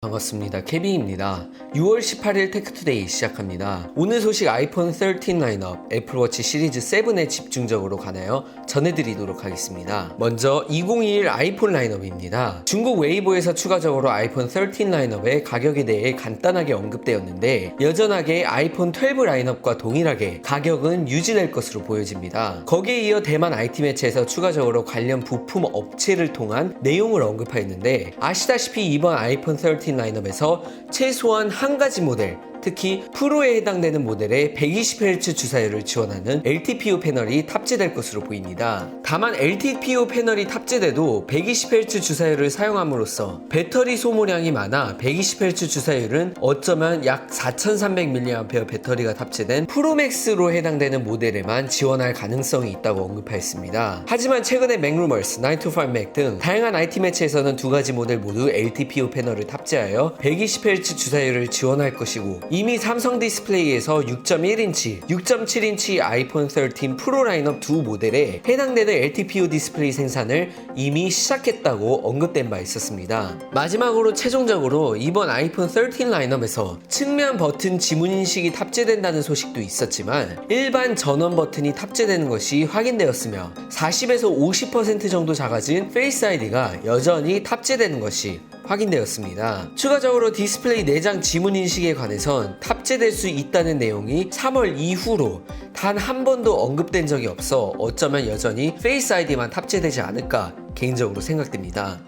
반갑습니다. 케빈입니다. 6월 18일 테크투데이 시작합니다. 오늘 소식 아이폰 13 라인업, 애플워치 시리즈 7에 집중적으로 관하여 전해드리도록 하겠습니다. 먼저 2021 아이폰 라인업입니다. 중국 웨이보에서 추가적으로 아이폰 13 라인업의 가격에 대해 간단하게 언급되었는데 여전하게 아이폰 12 라인업과 동일하게 가격은 유지될 것으로 보여집니다. 거기에 이어 대만 IT 매체에서 추가적으로 관련 부품 업체를 통한 내용을 언급하였는데 아시다시피 이번 아이폰 13 라인업에서 최소한 한 가지 모델 특히 프로에 해당되는 모델에 120Hz 주사율을 지원하는 LTPO 패널이 탑재될 것으로 보입니다. 다만 LTPO 패널이 탑재돼도 120Hz 주사율을 사용함으로써 배터리 소모량이 많아 120Hz 주사율은 어쩌면 약 4300mAh 배터리가 탑재된 프로맥스로 해당되는 모델에만 지원할 가능성이 있다고 언급하였습니다. 하지만 최근에 맥루머스, 9to5Mac 등 다양한 IT 매체에서는 두 가지 모델 모두 LTPO 패널을 탑재하여 120Hz 주사율을 지원할 것이고 이미 삼성 디스플레이에서 6.1인치, 6.7인치 아이폰 13 프로 라인업 두 모델에 해당되는 LTPO 디스플레이 생산을 이미 시작했다고 언급된 바 있었습니다. 마지막으로 최종적으로 이번 아이폰 13 라인업에서 측면 버튼 지문 인식이 탑재된다는 소식도 있었지만 일반 전원 버튼이 탑재되는 것이 확인되었으며 40에서 50% 정도 작아진 페이스 아이디가 여전히 탑재되는 것이 확인되었습니다. 추가적으로 디스플레이 내장 지문 인식에 관해선 탑재될 수 있다는 내용이 3월 이후로 단 한 번도 언급된 적이 없어 어쩌면 여전히 페이스 아이디만 탑재되지 않을까 개인적으로 생각됩니다.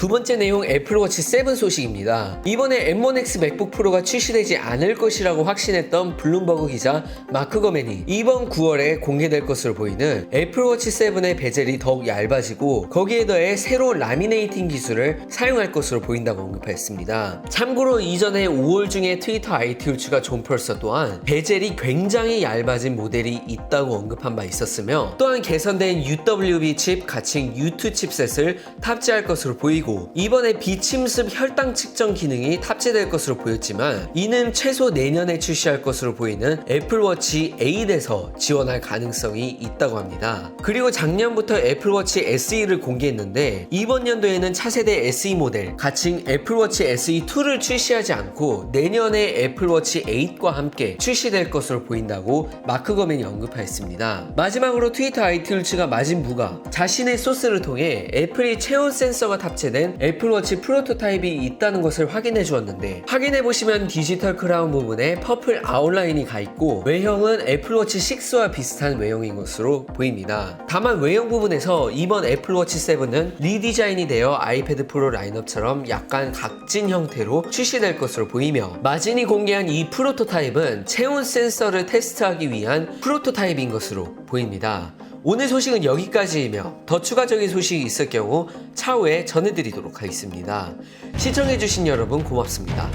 두 번째 내용 애플워치 7 소식입니다. 이번에 M1X 맥북 프로가 출시되지 않을 것이라고 확신했던 블룸버그 기자 마크 거맨이 이번 9월에 공개될 것으로 보이는 애플워치 7의 베젤이 더욱 얇아지고 거기에 더해 새로운 라미네이팅 기술을 사용할 것으로 보인다고 언급했습니다. 참고로 이전에 5월 중에 트위터 IT 울츠가 존 펄서 또한 베젤이 굉장히 얇아진 모델이 있다고 언급한 바 있었으며 또한 개선된 UWB 칩 가칭 U2 칩셋을 탑재할 것으로 보이고 이번에 비침습 혈당 측정 기능이 탑재될 것으로 보였지만 이는 최소 내년에 출시할 것으로 보이는 애플워치 8에서 지원할 가능성이 있다고 합니다. 그리고 작년부터 애플워치 SE를 공개했는데 이번 연도에는 차세대 SE 모델 가칭 애플워치 SE2를 출시하지 않고 내년에 애플워치 8과 함께 출시될 것으로 보인다고 마크 거맨이 언급하였습니다. 마지막으로 트위터 아이튠츠가 마진 부가 자신의 소스를 통해 애플이 체온 센서가 탑재 된 애플워치 프로토타입이 있다는 것을 확인해 주었는데 확인해 보시면 디지털 크라운 부분에 퍼플 아웃라인이 가 있고 외형은 애플워치 6와 비슷한 외형인 것으로 보입니다. 다만 외형 부분에서 이번 애플워치 7은 리디자인이 되어 아이패드 프로 라인업처럼 약간 각진 형태로 출시될 것으로 보이며 마진이 공개한 이 프로토타입은 체온 센서를 테스트하기 위한 프로토타입인 것으로 보입니다. 오늘 소식은 여기까지이며 더 추가적인 소식이 있을 경우 차후에 전해드리도록 하겠습니다. 시청해주신 여러분 고맙습니다.